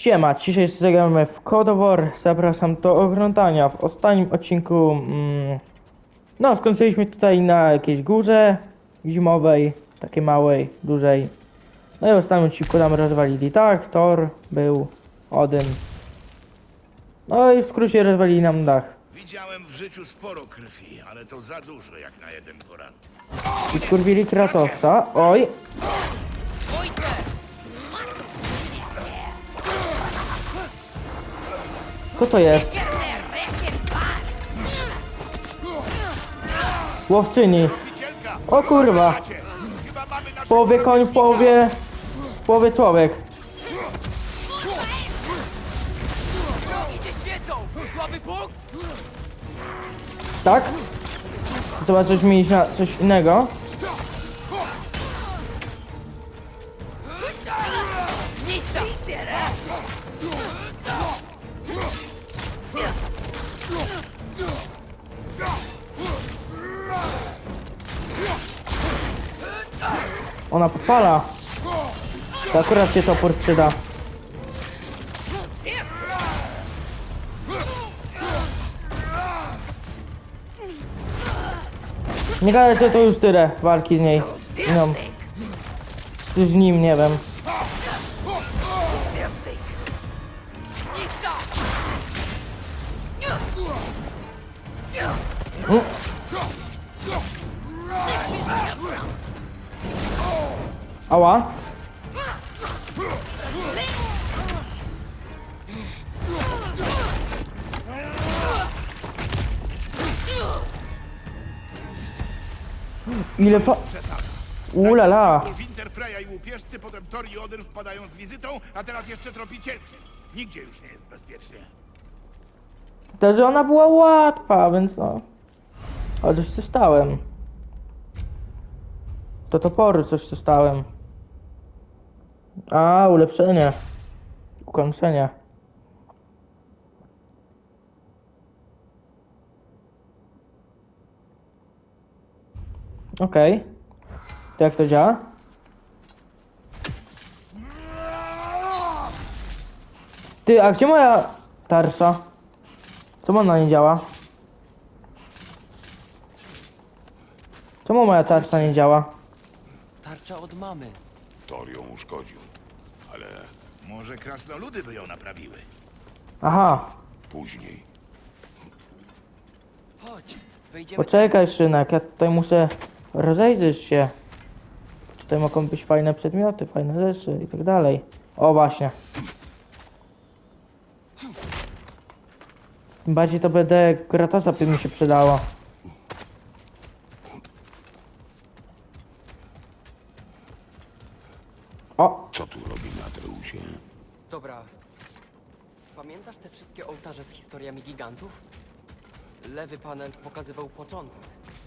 Siema, dzisiaj zagramy w God of War. Zapraszam do oglądania. W ostatnim odcinku, mm, no, skończyliśmy tutaj na jakiejś górze zimowej, takiej małej, dużej. No i w ostatnim odcinku tam rozwalili, tak, Thor był, Odyn. No i w skrócie rozwalili nam dach. Widziałem w życiu sporo krwi, ale to za dużo jak na jeden poranek. I skurwili Kratosa, oj. Co to jest? Łowczyni. O kurwa. Chyba W połowie koń, w połowie... W połowie człowiek. Tak? Trzeba coś mieć na coś innego. Ona popala. To akurat się topór przyda. Nie gadaj, że to już tyle walki z niej. No. Z nim, nie wiem. Ile fa... Ulala. Winterfreya i łupieżcy, potem i wpadają z wizytą, a teraz jeszcze tropicielki. Nigdzie już nie jest bezpiecznie. To, że ona była łatwa, więc no. Ale coś dostałem. To topory coś dostałem. A, ulepszenie. Ukończenie. Okej. To jak to działa? Ty, a gdzie moja tarsza? Czemu ona nie działa? Czemu moja tarcza nie działa? Tarcza od mamy. Thor ją uszkodził, ale Może krasnoludy by ją naprawiły. Aha, później. Chodź, wejdziemy. poczekaj Szynek, ja tutaj muszę rozejrzeć się. Tutaj mogą być fajne przedmioty, fajne rzeczy i tak dalej. O właśnie. Tym bardziej to będę Kratosa by mi się przydało. O, Co tu robi Natreusie? Dobra. Pamiętasz te wszystkie ołtarze z historiami gigantów? Lewy panel pokazywał początek,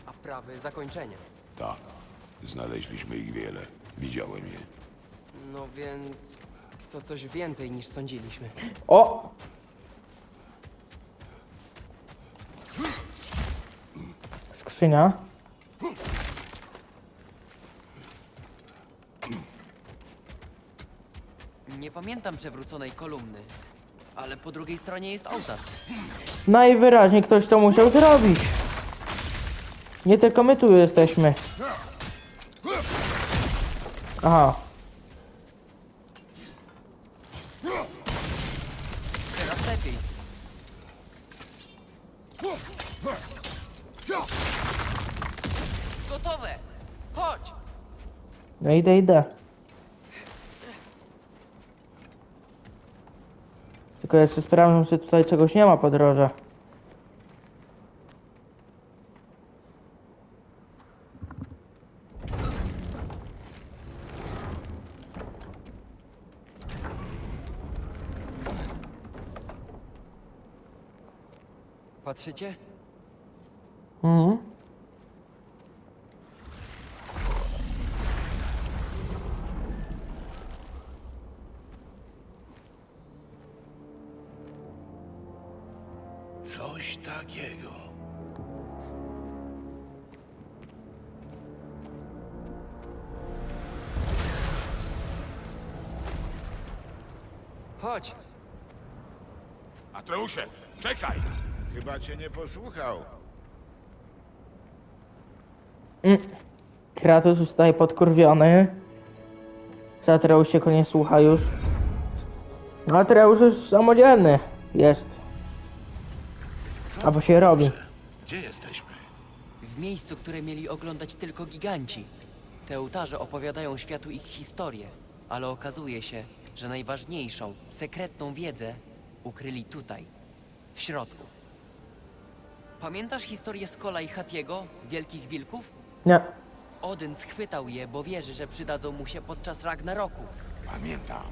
a prawy zakończenie. Tak, znaleźliśmy ich wiele. Widziałem je. No więc to coś więcej niż sądziliśmy. o! Skrzynia. Nie pamiętam przewróconej kolumny, ale po drugiej stronie jest ołtarz. Najwyraźniej ktoś to musiał zrobić. Nie tylko my tu jesteśmy. Aha. Teraz lepiej. Gotowe! Chodź! No idę, idę. Tylko jeszcze sprawdzę, czy tutaj czegoś nie ma po drodze. Patrzycie? Mhm. Coś takiego. Chodź. Atreusie, czekaj! Chyba cię nie posłuchał. Kratos zostaje podkurwiony. Zatreusz się go nie słucha już. Atreusz już samodzielny jest. Co Albo to się robi. kurczę? Gdzie jesteśmy? W miejscu, które mieli oglądać tylko giganci. Te ołtarze opowiadają światu ich historię, ale okazuje się, że najważniejszą, sekretną wiedzę ukryli tutaj, w środku. Pamiętasz historię Skola i Hatiego, wielkich wilków? Nie. Odyn schwytał je, bo wierzy, że przydadzą mu się podczas Ragnaroku. Pamiętam.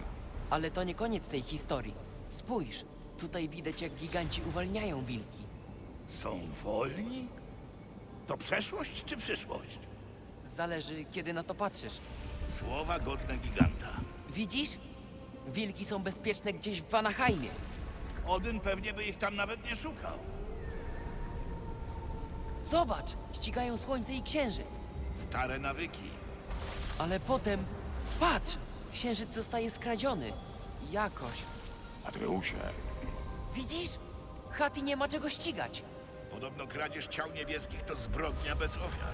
Ale to nie koniec tej historii. Spójrz, tutaj widać jak giganci uwalniają wilki. Są wolni? To przeszłość czy przyszłość? Zależy, kiedy na to patrzysz. Słowa godne giganta. Widzisz? Wilki są bezpieczne gdzieś w Vanaheimie. Odyn pewnie by ich tam nawet nie szukał. Zobacz, ścigają słońce i księżyc. Stare nawyki. Ale potem, patrz, księżyc zostaje skradziony. Jakoś. Atreusie, Widzisz? Hati nie ma czego ścigać. Podobno kradzież ciał niebieskich to zbrodnia bez ofiar.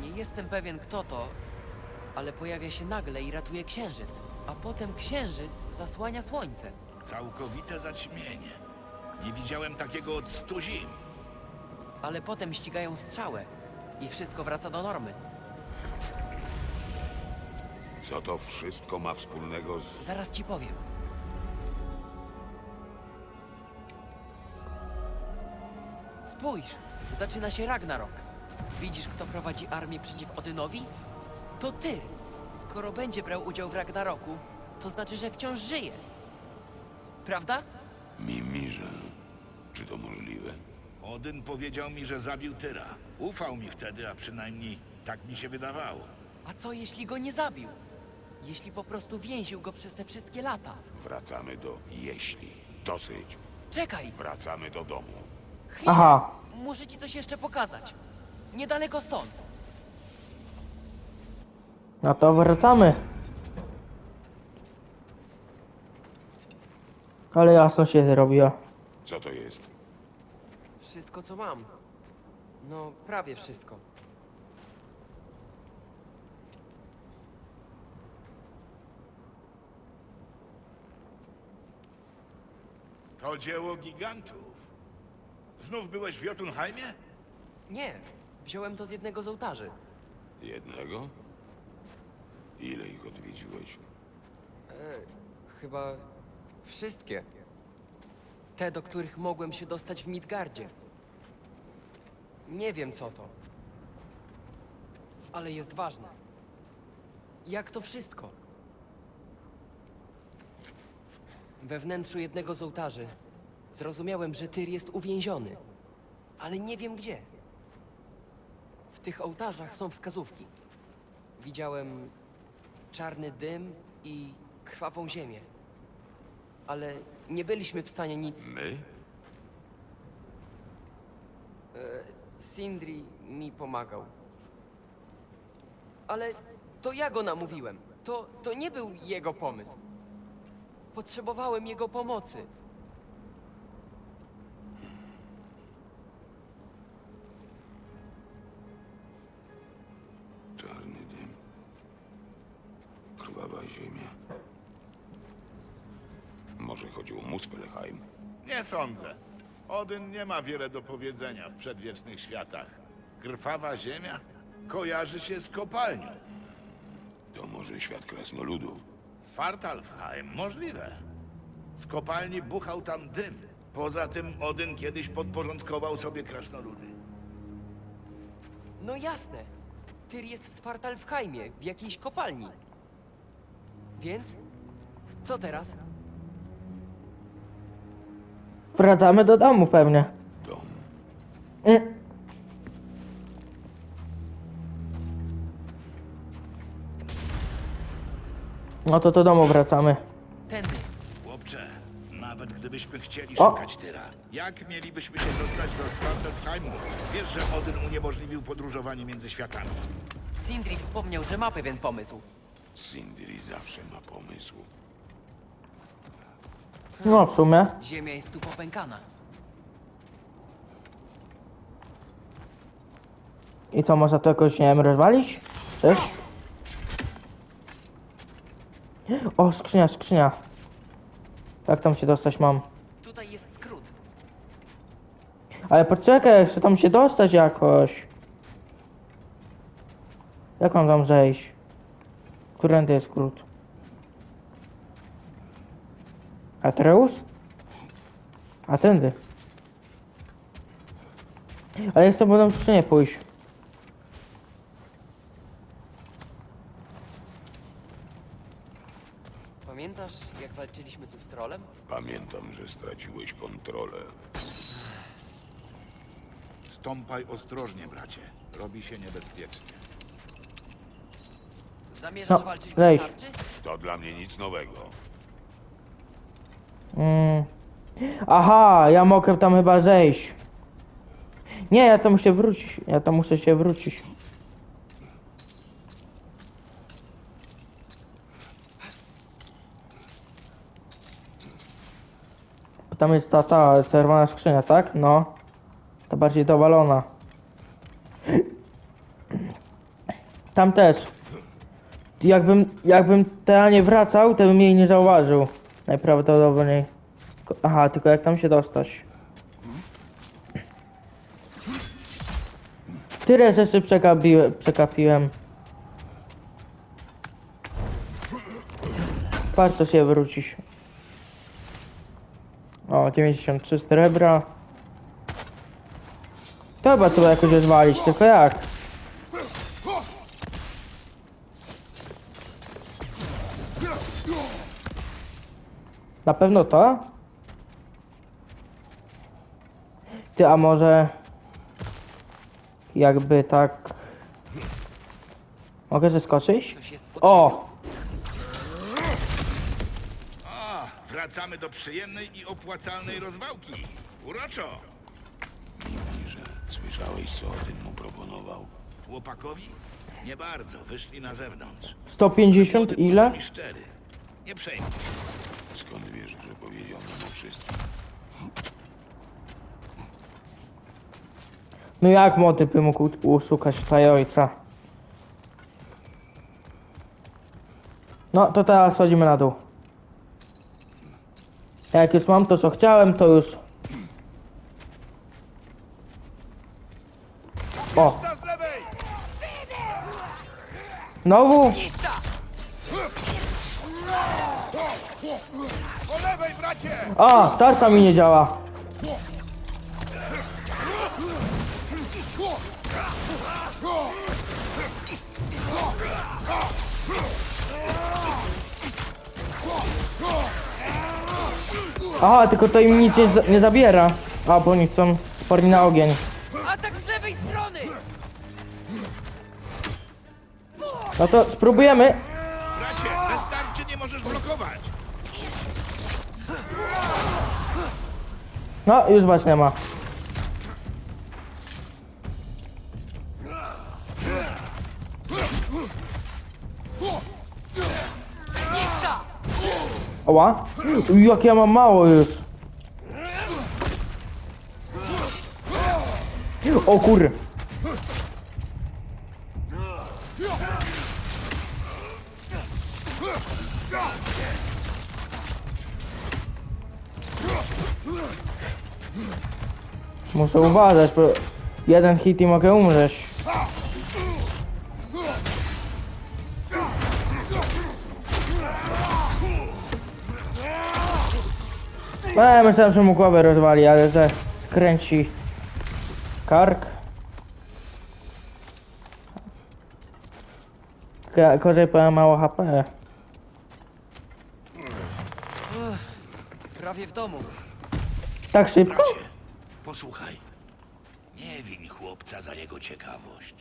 Nie jestem pewien kto to, ale pojawia się nagle i ratuje księżyc. A potem księżyc zasłania słońce. Całkowite zaćmienie. Nie widziałem takiego od stu zim. Ale potem ścigają strzałę i wszystko wraca do normy. co to wszystko ma wspólnego z... Zaraz ci powiem. Spójrz, zaczyna się Ragnarok. Widzisz, kto prowadzi armię przeciw Odynowi? To ty. Skoro będzie brał udział w Ragnaroku, to znaczy, że wciąż żyje. Prawda? Mimirze. Czy to możliwe? Odyn powiedział mi, że zabił Tyra. Ufał mi wtedy, a przynajmniej tak mi się wydawało. A co jeśli go nie zabił? Jeśli po prostu więził go przez te wszystkie lata? Wracamy do jeśli. Dosyć. Czekaj, Wracamy do domu. chwilę. Aha. Muszę ci coś jeszcze pokazać. Niedaleko stąd. No to wracamy. Ale jasno się zrobiło. Co to jest? Wszystko, co mam. No, prawie wszystko. To dzieło gigantów. Znów byłeś w Jotunheimie? Nie, wziąłem to z jednego z ołtarzy. Jednego? Ile ich odwiedziłeś? Chyba wszystkie. Te, do których mogłem się dostać w Midgardzie. Nie wiem co to. Ale jest ważne. Jak to wszystko? We wnętrzu jednego z ołtarzy zrozumiałem, że Tyr jest uwięziony. Ale nie wiem gdzie. W tych ołtarzach są wskazówki. Widziałem czarny dym i krwawą ziemię. Ale nie byliśmy w stanie nic. My? Sindri mi pomagał. Ale to ja go namówiłem. To, to nie był jego pomysł. Potrzebowałem jego pomocy. Sądzę. Odyn nie ma wiele do powiedzenia w przedwiecznych światach. Krwawa ziemia kojarzy się z kopalnią. To może świat krasnoludów? Svartalfheim możliwe. Z kopalni buchał tam dym. Poza tym Odyn kiedyś podporządkował sobie krasnoludy. No jasne. Tyr jest w Svartalfheimie, w jakiejś kopalni. Więc? Co teraz? Wracamy do domu pewnie. Dom. Mm. No to do domu wracamy. Tędy. Chłopcze, nawet gdybyśmy chcieli O! szukać Tyra, jak mielibyśmy się dostać do Svartalfheimu? Wiesz, że Odyn uniemożliwił podróżowanie między światami. Sindri wspomniał, że ma pewien pomysł. Sindri zawsze ma pomysł. No w sumie. Ziemia jest tu popękana. I co, można to jakoś, nie wiem, rozwalić? Też? O, skrzynia, skrzynia. Jak tam się dostać mam? Tutaj jest skrót. Ale poczekaj, chcę tam się dostać jakoś. Jak mam tam zejść? Którędy jest skrót? Atreus? A tędy. Ale ja chcę po skrzynię pójść. Pamiętasz, jak walczyliśmy tu z trolem? Pamiętam, że straciłeś kontrolę. Stąpaj ostrożnie, bracie. Robi się niebezpiecznie. Zamierzasz No, walczyć bez tarczy? To dla mnie nic nowego. Mm. Aha, ja mogę tam chyba zejść. Nie, ja tam muszę wrócić. Ja tam muszę się wrócić. Bo Tam jest ta, ta czerwona skrzynia, tak? No. Ta bardziej dowalona. Tam też. Jakbym, jakbym teraz nie wracał, to bym jej nie zauważył. Najprawdopodobniej. Aha, tylko jak tam się dostać? Tyle rzeczy przekapiłem. przekapiłem. Warto się wrócić. O, 93 srebra. To trzeba jakoś rozwalić, tylko jak? Pewno to? Ty, a może... Jakby tak... Mogę zeskoczyć? Jest pod. O! A, wracamy do przyjemnej i opłacalnej rozwałki. Uroczo. Mimir, słyszałeś, co Odyn mu proponował? Chłopakowi? Nie bardzo. Wyszli na zewnątrz. 150 Młody był z ile? szczery. Nie przejmuj się. Skąd wiesz, że powiedział nam o wszystkim? No jak młody by mógł uszukać tutaj ojca? No to teraz schodzimy na dół. Jak już mam to co chciałem, to już... O! Ta z lewej! Znowu lewej, bracie! A! Tarcza mi nie działa. Aha, tylko to im nic nie, za- nie zabiera. A, bo oni są sporni na ogień. Atak z lewej strony! No to spróbujemy. No, już was nie ma. Oła? Jak ja mam mało już. O kur... Muszę uważać, bo jeden hit i mogę umrzeć. No, myślałem, że mu głowę rozwali, ale że kręci kark. Ka- Korzej powiem mało HP. Prawie w domu. Tak szybko? Bracie, posłuchaj. Nie win chłopca za jego ciekawość.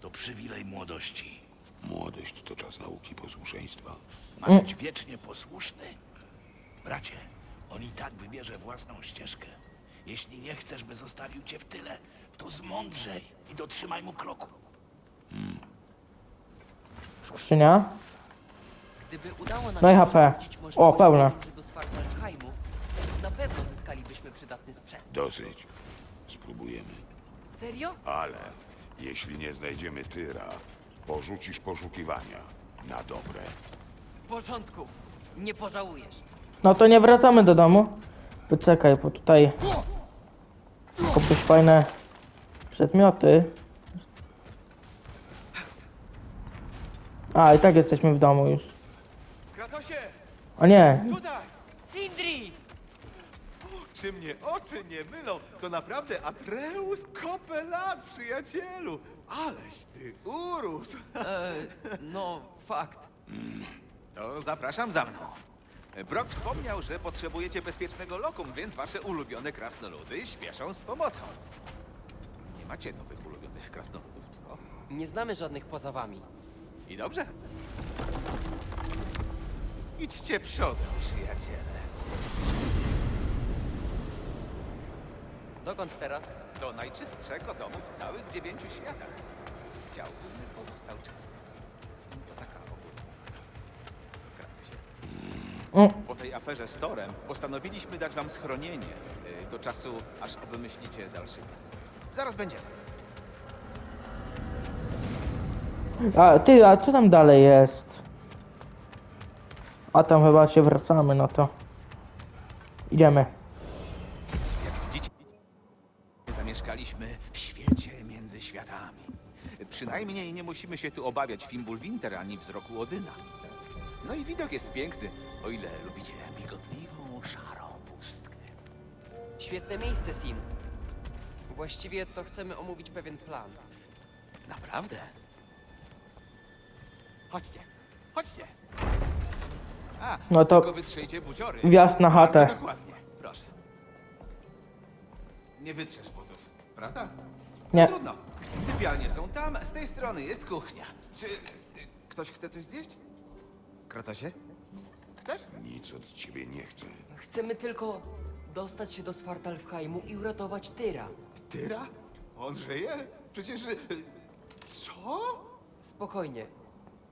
To przywilej młodości. Młodość to czas nauki posłuszeństwa. Ma być wiecznie posłuszny? Bracie, on i tak wybierze własną ścieżkę. Jeśli nie chcesz, by zostawił cię w tyle, to zmądrzej i dotrzymaj mu kroku. Skrzynia. Gdyby udało nam No i się HP. O, pełne. podróży pewno zyskalibyśmy przydatny sprzęt. Dosyć. Spróbujemy. Serio? Ale jeśli nie znajdziemy Tyra, porzucisz poszukiwania. Na dobre. W porządku. Nie pożałujesz. No to nie wracamy do domu. Poczekaj, bo tutaj jakieś fajne przedmioty. A, i tak jesteśmy w domu już. Kratosie, O nie, tutaj! Sindri! Czy mnie oczy nie mylą? To naprawdę Atreus Kopelat, przyjacielu! Aleś ty urósł! E, no, fakt. To zapraszam za mną. Brock wspomniał, że potrzebujecie bezpiecznego lokum, więc wasze ulubione krasnoludy śpieszą z pomocą. Nie macie nowych ulubionych krasnoludów, co? Nie znamy żadnych poza wami. I dobrze. Idźcie przodem, przyjaciele. Dokąd teraz? Do najczystszego domu w całych dziewięciu światach. Dział główny pozostał czysty. To taka ogólnówka. Kratusie. Mm. Po tej aferze z Torem postanowiliśmy dać wam schronienie y, do czasu, aż obmyślicie dalszy plan. Zaraz będziemy. a ty, a co tam dalej jest? A tam chyba się wracamy, no to idziemy. Przynajmniej nie musimy się tu obawiać Fimbulwinter ani wzroku Odyna. No i widok jest piękny, o ile lubicie migotliwą, szarą pustkę. Świetne miejsce, Sin. Właściwie to chcemy omówić pewien plan. Naprawdę? Chodźcie, chodźcie. A, No to tylko wytrzyjcie buciory. wjazd na Bardzo chatę. Dokładnie, proszę. Nie wytrzesz butów, prawda? Nie. Trudno. Sypialnie są tam, z tej strony jest kuchnia. Czy y, ktoś chce coś zjeść? Kratosie? Chcesz? Nic od ciebie nie chcę. Chcemy tylko dostać się do Svartalfheimu i uratować Tyra. Tyra? On żyje? Przecież... y, Co? Spokojnie.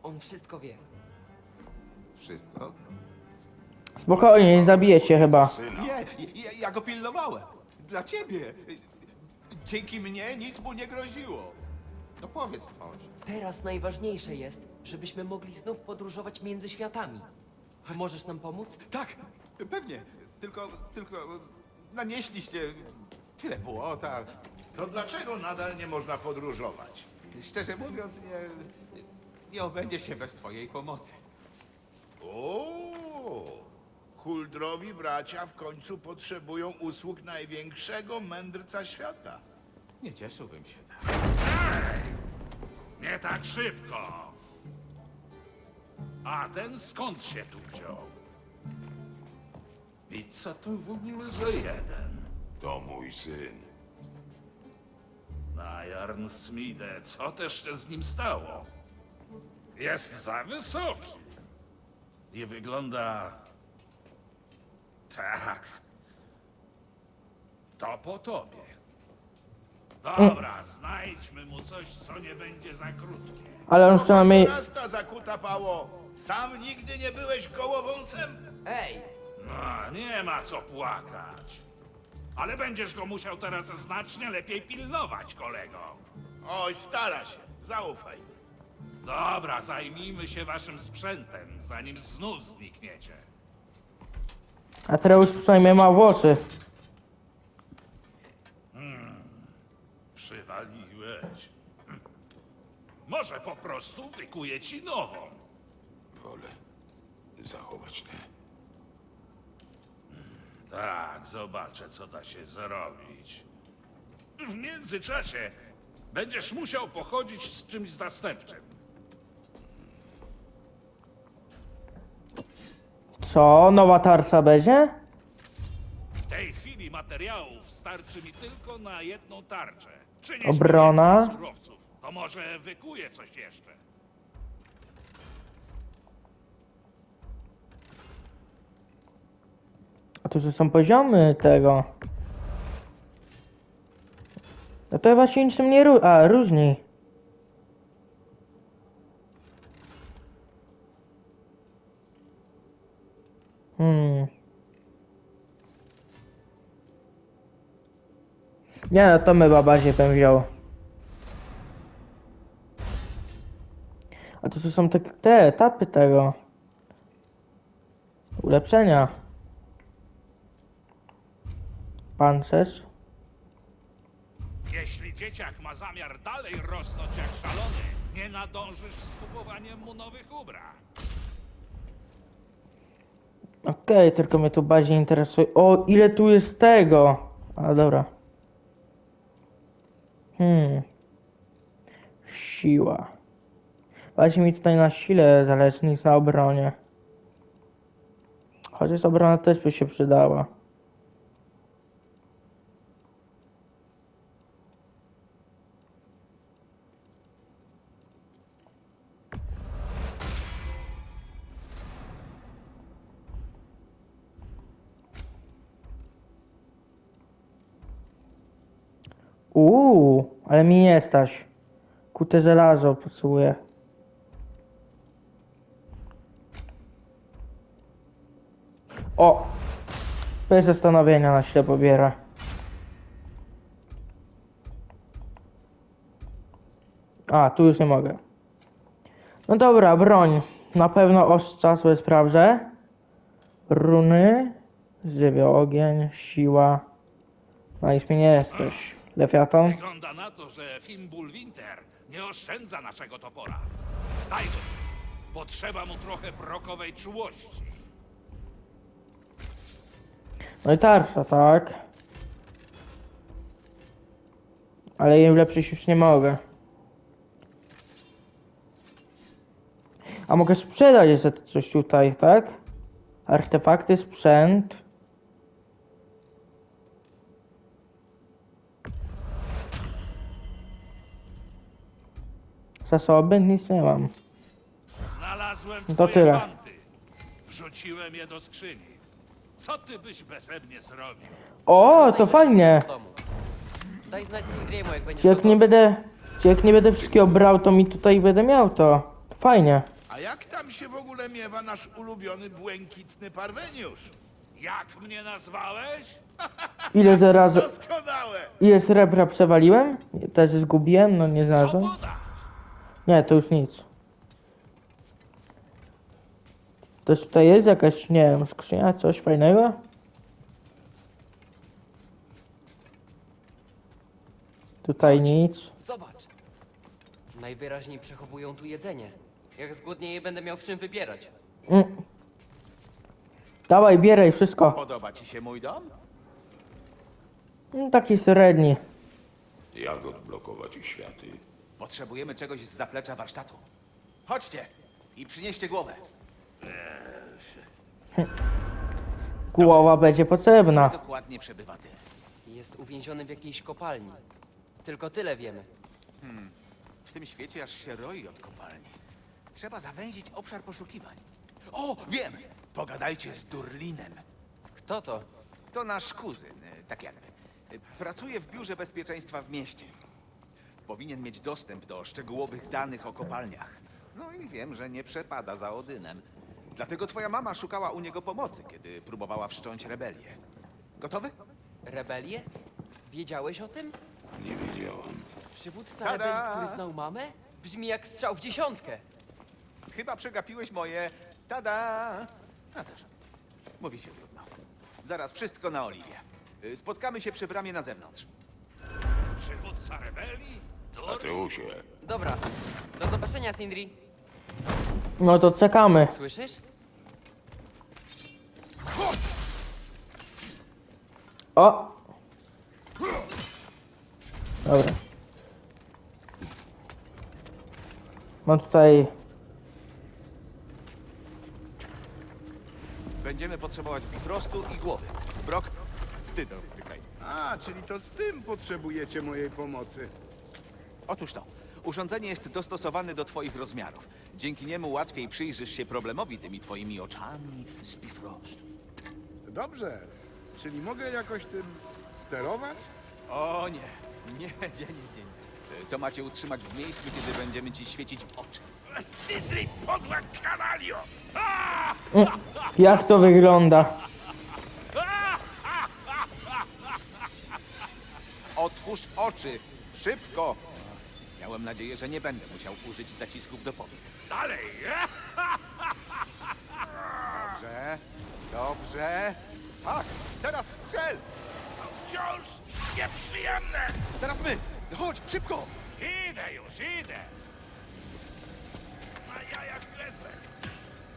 On wszystko wie. Wszystko? Spokojnie, nie zabije się chyba. Syna. Nie, ja, ja go pilnowałem. Dla ciebie. Dzięki mnie nic mu nie groziło. No powiedz coś. Teraz najważniejsze jest, żebyśmy mogli znów podróżować między światami. Możesz nam pomóc? Tak, pewnie. Tylko, tylko nanieśliście tyle błota. To dlaczego nadal nie można podróżować? Szczerze mówiąc, nie, nie obędzie się bez twojej pomocy. O, Huldrowi bracia w końcu potrzebują usług największego mędrca świata. Nie cieszyłbym się tak. Nie tak szybko. A ten skąd się tu wziął? I co to w ogóle za jeden? To mój syn. Na Jarn Smide, co też się z nim stało? Jest za wysoki. I wygląda... Tak. To po tobie. Dobra, znajdźmy mu coś, co nie będzie za krótkie. Ale on przynajmniej... Rasta zakuta pało. Sam nigdy nie byłeś gołowąsem? Ej! No, nie ma co płakać. Ale będziesz go musiał teraz znacznie lepiej pilnować, kolego. Oj, stara się. Zaufaj mi. Dobra, zajmijmy się waszym sprzętem, zanim znów znikniecie. Atreus przynajmniej ma włosy. Przywaliłeś. Hm. Może po prostu wykuję ci nową. Wolę zachować tę. Tak, zobaczę, co da się zrobić. W międzyczasie będziesz musiał pochodzić z czymś zastępczym. Co? Nowa tarcza będzie? W tej chwili materiałów starczy mi tylko na jedną tarczę. Przynieś mi Obrona. więcej surowców. To może wykuję coś jeszcze. A tu że są poziomy tego. No to chyba się niczym nie ró... A, różni. Nie no, to my bardziej bym wziął. A to tu są te, te etapy tego. Ulepszenia. Pancerz. Jeśli dzieciak ma zamiar dalej rosnąć jak szalony, nie nadążysz z kupowaniem mu nowych ubrań. Okej, tylko mnie tu bardziej interesuje. O, ile tu jest tego? A dobra. Hmm. Siła. Bardziej mi tutaj na sile zależy niż na obronie. Chociaż obrona też by się przydała. Ale mi nie stać. Kute żelazo potrzebuję. O! Bez zastanowienia na chwilę pobiera. A, tu już nie mogę. No dobra, broń. Na pewno ostrza sobie sprawdzę. Runy. Żywioł, ogień, siła. No i mnie nie jesteś. Lewiatan. Wygląda na to, że Fimbul Winter nie oszczędza naszego topora. Daj go. Potrzeba mu trochę brokowej czułości. No i tarcza, tak. Ale jej ulepszyć już nie mogę. A mogę sprzedać jeszcze coś tutaj, tak? Artefakty, sprzęt. Zasoby? Nic nie mam. Znalazłem To twoje tyle. fanty. Wrzuciłem je do skrzyni. Co ty byś beze mnie zrobił? O, to fajnie! Daj znać Sindriemu, jak będziesz Jak nie będę, jak nie będę wszystkiego brał, to mi tutaj będę miał to. Fajnie. A jak tam się w ogóle miewa nasz ulubiony błękitny parweniusz? Jak mnie nazwałeś? Ile za razy, Doskonałe! ile srebra przewaliłem? Też zgubiłem, no nie znalazłem. poda? Nie, to już nic. Też tutaj jest jakaś, nie wiem, skrzynia, coś fajnego? Tutaj nic. Zobacz. Najwyraźniej przechowują tu jedzenie. Jak zgłodnieję, będę miał w czym wybierać. Mm. Dawaj, bieraj wszystko. Podoba ci się mój dom? Mm, Taki średni. Jak odblokować światy? Potrzebujemy czegoś z zaplecza warsztatu. Chodźcie i przynieście głowę. Głowa będzie potrzebna. Gdzie dokładnie przebywa ty? Jest uwięziony w jakiejś kopalni. Tylko tyle wiemy. W tym świecie aż się roi od kopalni. Trzeba zawęzić obszar poszukiwań. O, wiem! Pogadajcie z Durlinem. Kto to? To nasz kuzyn, tak jakby. Pracuje w biurze bezpieczeństwa w mieście. Powinien mieć dostęp do szczegółowych danych o kopalniach. No i wiem, że nie przepada za Odynem. Dlatego twoja mama szukała u niego pomocy, kiedy próbowała wszcząć rebelię. Gotowy? Rebelię? Wiedziałeś o tym? Nie wiedziałam. Przywódca Tada! rebelii, który znał mamę? Brzmi jak strzał w dziesiątkę. Chyba przegapiłeś moje tada. No cóż, mówi się trudno. Zaraz wszystko na Oliwie. Y, Spotkamy się przy bramie na zewnątrz. Przywódca rebelii? Dur? Mateusie, Dobra. Do zobaczenia, Sindri. No to czekamy. Słyszysz? O! Dobra. Mam tutaj... Będziemy potrzebować bifrostu i głowy. Brok, ty dotykaj. A, czyli to z tym potrzebujecie mojej pomocy. Otóż to. Urządzenie jest dostosowane do twoich rozmiarów. Dzięki niemu łatwiej przyjrzysz się problemowi tymi twoimi oczami z bifrostu. Dobrze. Czyli mogę jakoś tym sterować? O nie, nie, nie, nie, nie. nie. To macie utrzymać w miejscu, kiedy będziemy ci świecić w oczy. Sidri, podła kanalio! Jak to wygląda? Otwórz otwórz oczy! Szybko! Miałem nadzieję, że nie będę musiał użyć zacisków do powiek. Dalej! Dobrze, dobrze. Tak, teraz strzel! To wciąż nieprzyjemne! Teraz my! Chodź, szybko! Idę już, idę! Na jajach klezmer!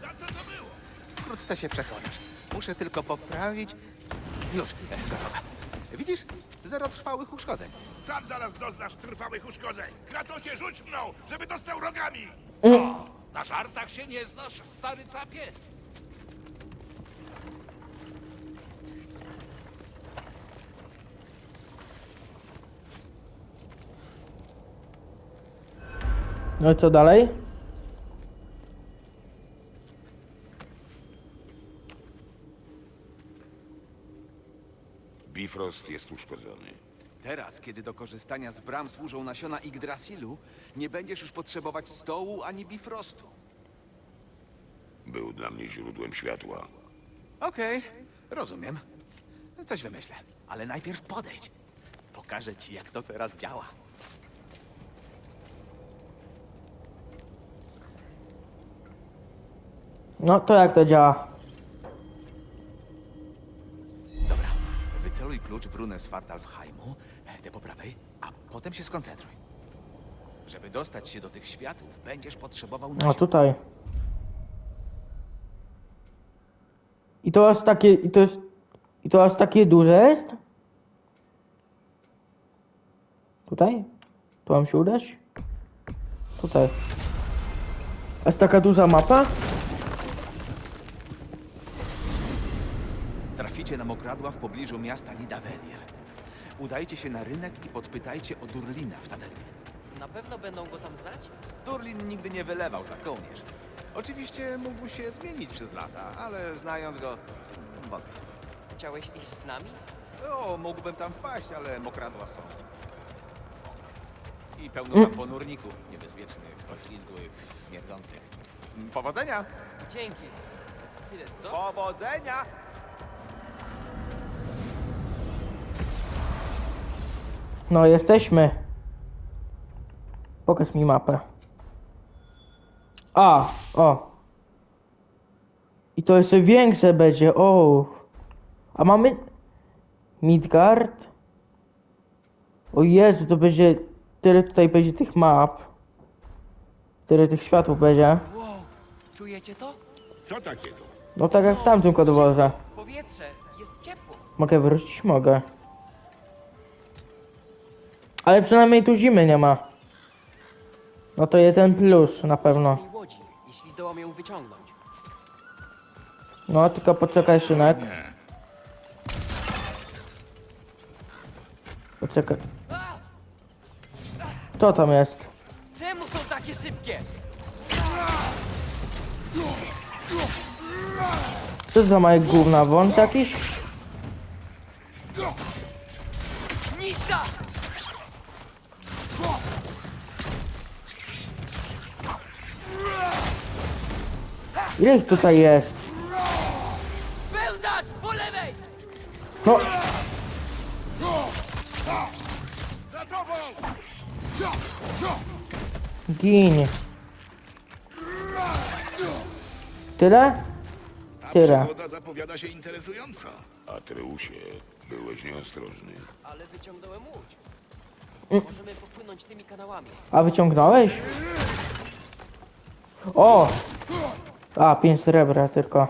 Za co to było? Wkrótce się przekonasz. Muszę tylko poprawić. Już, e, gotowe. Widzisz? Zero trwałych uszkodzeń. Sam zaraz doznasz trwałych uszkodzeń. Kratosie, rzuć mną, żeby dostał rogami! Co? Na żartach się nie znasz, stary capie? No i co dalej? Bifrost jest uszkodzony. Teraz, kiedy do korzystania z bram służą nasiona Yggdrasilu, nie będziesz już potrzebować stołu ani bifrostu. Był dla mnie źródłem światła. Okej, rozumiem. Coś wymyślę, ale najpierw podejdź. Pokażę ci, jak to teraz działa. No to jak to działa? Klucz w runę Svartalfheimu, tę po prawej, a potem się skoncentruj. Żeby dostać się do tych światów, będziesz potrzebował No nasion. tutaj. I to aż takie, i to jest, i to aż takie duże jest? Tutaj? Tu mam się udać? Tutaj. Jest taka duża mapa? Traficie na mokradła w pobliżu miasta Nidavellir. Udajcie się na rynek i podpytajcie o Durlina w tawernie. Na pewno będą go tam znać? Durlin nigdy nie wylewał za kołnierz. Oczywiście mógł się zmienić przez lata, ale znając go, wątpię. Chciałeś iść z nami? O, mógłbym tam wpaść, ale mokradła są. I pełno tam ponurników niebezpiecznych, oślizgłych, śmierdzących. Powodzenia! Dzięki. Chwilę, co? Powodzenia! No jesteśmy. Pokaż mi mapę. A, o. I to jeszcze większe będzie, o. A mamy... Midgard? O Jezu, to będzie... Tyle tutaj będzie tych map. Tyle tych światów będzie. Wow, czujecie to? Co takiego? No tak jak w tamtym kodoworze. Powietrze, jest ciepło. Mogę wrócić? Mogę. Ale przynajmniej tu zimy nie ma. No to jeden plus na pewno. Łodzi, jeśli zdołam ją wyciągnąć. No tylko poczekaj synek. Poczekaj. Co tam jest? Czemu są takie szybkie? Co za małe gówna? Wąt jakiś? Nista! Ile ich tutaj jest? Pełzacz po lewej! No, Za tobą! gin. Tyle? Ta Tyle. przygoda zapowiada się interesująco. Atreusie, byłeś nieostrożny. Ale wyciągnąłem łódź. Mm. Możemy popłynąć tymi kanałami. A wyciągnąłeś? O! A, pięć srebra tylko.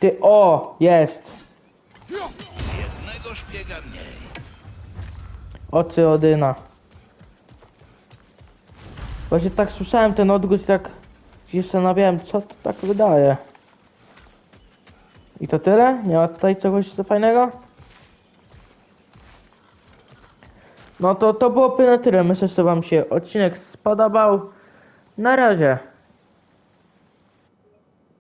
Ty, o! Jest! Jednego szpiega mniej. Oczy Odyna. Właśnie tak słyszałem ten odgłos, tak się zastanawiałem, co to tak wydaje. I to tyle? Nie ma tutaj czegoś za fajnego? No to to było na tyle. Myślę, że wam się odcinek spodobał. Na razie.